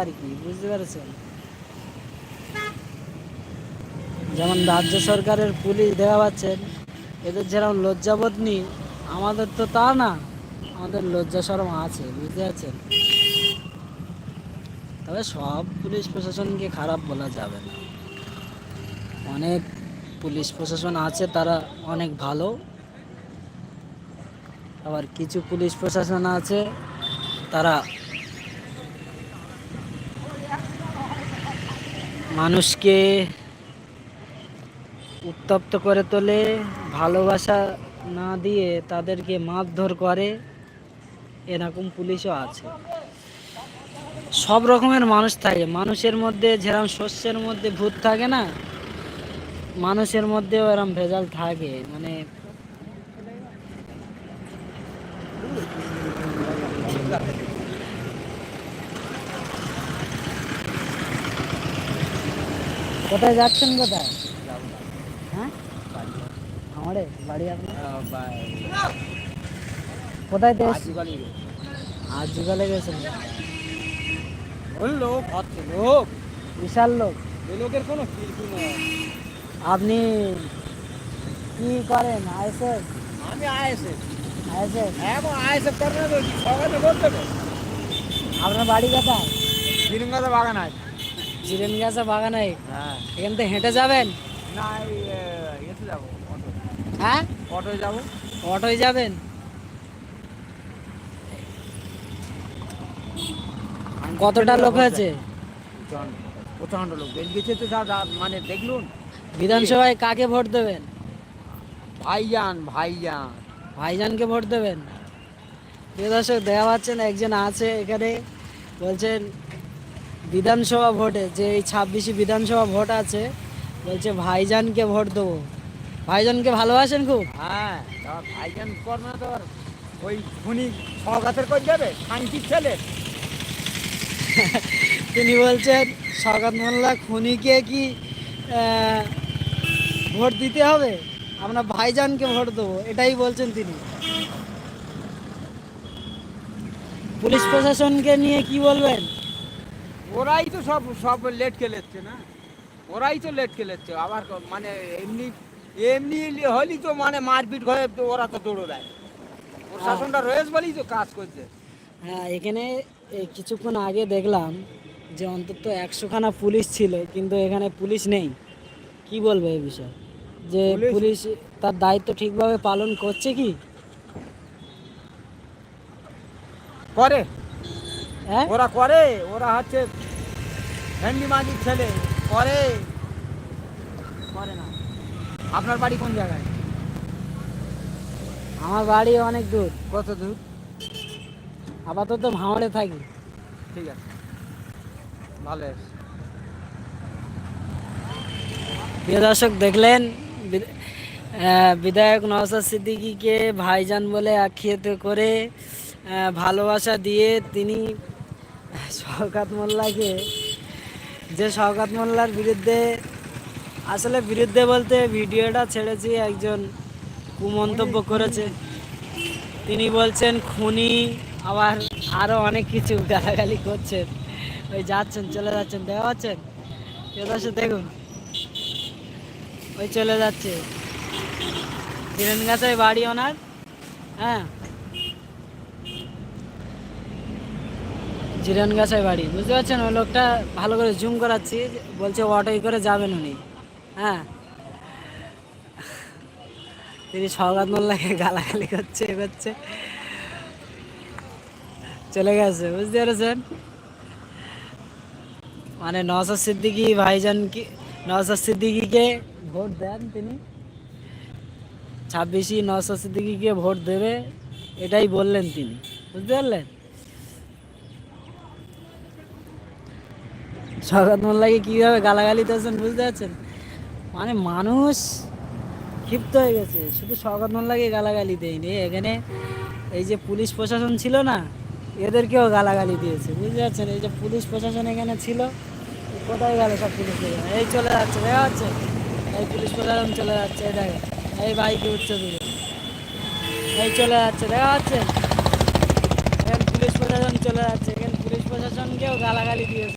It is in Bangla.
আর কি বুঝতে পেরেছেন? যেমন রাজ্য সরকারের পুলিশ দেখা পাচ্ছেন এদের যেরকম লজ্জাবোধ নেই, আমাদের তো তা না, আমাদের লজ্জা সরম আছে, বুঝতে পারছেন? তবে সব পুলিশ প্রশাসনকে খারাপ বলা যাবে না। অনেক পুলিশ প্রশাসন আছে, তারা অনেক ভালো। আবার কিছু পুলিশ প্রশাসন আছে, তারা মানুষকে উত্তপ্ত করে তোলে, ভালোবাসা না দিয়ে তাদেরকে মারধর করে, এরকম পুলিশও আছে। সব রকমের মানুষ থাকে। মানুষের মধ্যে যেরকম শস্যের মধ্যে ভূত থাকে না, মানুষের মধ্যেও এরকম ভেজাল থাকে। মানে কোথায় যাচ্ছেন কোথায়? হ্যাঁ? আমারে বাড়ি আপনার কোথায় দেশ? আজ যুগালে গেছেন? লোক বিশাল লোক। এই লোকের কোনো আপনি কি করেন আইসেফ আমি করতে হবে আপনার বাড়ি কোথায়? বাগান আছে। জিরেন গাছে বাগানে হ্যাঁ। এখান থেকে হেঁটে যাবেন? না যাব অটো। হ্যাঁ? অটোয় যাব। অটোয় যাবেন? কতটা লোক হয়েছে প্রচণ্ড লোক। বেশ গেছে তো মানে দেখলুন। বিধানসভায় কাকে ভোট দেবেন? ভাইজান ভাইজান। ভাইজানকে ভোট দেবেন? প্রিয় দর্শক দেখা পাচ্ছেন একজন আছে এখানে। বলছেন বিধানসভা ভোটে যে এই ছাব্বিশে বিধানসভা ভোট আছে বলছে ভাইজানকে ভোট দেবো। ভাইজানকে ভালোবাসেন খুব? হ্যাঁ ভাইজান করবে না তো ওই খুনি সগাতের করে যাবে? শান্তির ছেলে। তিনি বলছেন শওকত মোল্লা খুনিকে কি ভোট দিতে হবে? আমরা ভাইজানকে ভোট দেবো এটাই বলছেন তিনি। পুলিশ প্রশাসনকে নিয়ে কি বলবেন? ওরাই তো সব সব লেট খেলেছে না? ওরাই তো লেট খেলেছে। আবার মানে এমনি এমনি লি- হলেই তো মানে মারপিট হয়ে তো ওরা তো দৌড়ো দেয়। প্রশাসনটা রয়েছে বলেই তো কাজ করছে। হ্যাঁ এখানে কিছুক্ষণ আগে দেখলাম যে অন্তত একশোখানা পুলিশ ছিল কিন্তু এখানে পুলিশ নেই। কি বলবে এই বিষয়ে? যে পুলিশ- তার দায়িত্ব ঠিকভাবে পালন করছে কি? করে। হ্যাঁ ওরা করে ওরা হচ্ছে ভেন্ডি মাঝির ছেলে করে। করে না। আপনার বাড়ি কোন জায়গায়? আমার বাড়ি অনেক দূর। কত দূর? আপাতত ভাঁড়ে থাকি। ঠিক আছে। ভালো প্রিয় দর্শক দেখলেন বিধায়ক নওসাদ সিদ্দিকীকে ভাইজান বলে আখ্যায়িত করে ভালোবাসা দিয়ে তিনি শওকাত মোল্লাকে। যে শওকাত মোল্লার বিরুদ্ধে, আসলে বিরুদ্ধে বলতে ভিডিওটা ছেড়েছি, একজন কুমন্তব্য করেছে। তিনি বলছেন, খুনি আবার আরও অনেক কিছু গালাগালি করছেন। ওই যাচ্ছেন, চলে যাচ্ছেন পাচ্ছেন? প্রিয় দর্শক, দেখুন। ওই চলে যাচ্ছে। ধীরেন গাছে বাড়ি ওনার হ্যাঁ? জিরান গাছায় বাড়ি, বুঝতে পারছেন? ওই লোকটা ভালো করে জুম করাচ্ছি, বলছে অটোই করে যাবেন উনি। হ্যাঁ। তিনি সৌগাত মোল্লাকে গালাগালি করছে, এ করছে। চলে গেছে, বুঝতে পেরেছেন? মানে নওসাদ সিদ্দিকি ভাইজান ভাইজানকে নওসাদ সিদ্দিকিকে ভোট দেন তিনি। ছাব্বিশে নওসাদ সিদ্দিকিকে ভোট দেবে, এটাই বললেন তিনি। বুঝতে পারলেন? শরৎ মোল্লাকে কীভাবে গালাগালি দিয়েছেন বুঝতে পারছেন? মানে মানুষ ক্ষিপ্ত হয়ে গেছে। শুধু শওকত মোল্লাকে গালাগালি দেয়নি। এখানে এই যে পুলিশ প্রশাসন ছিল না, এদেরকেও গালাগালি দিয়েছে। বুঝতে পারছেন? এই যে পুলিশ প্রশাসন এখানে ছিল, কোথায় গেল সব পুলিশ প্রশাসন এই চলে যাচ্ছে, দেখা যাচ্ছে? এই পুলিশ প্রশাসন চলে যাচ্ছে, এই দেখে এই বাইকে উঠছে দূরে এই চলে যাচ্ছে, দেখা যাচ্ছে? এখানে পুলিশ প্রশাসন চলে যাচ্ছে। এখানে পুলিশ প্রশাসনকেও গালাগালি দিয়েছে।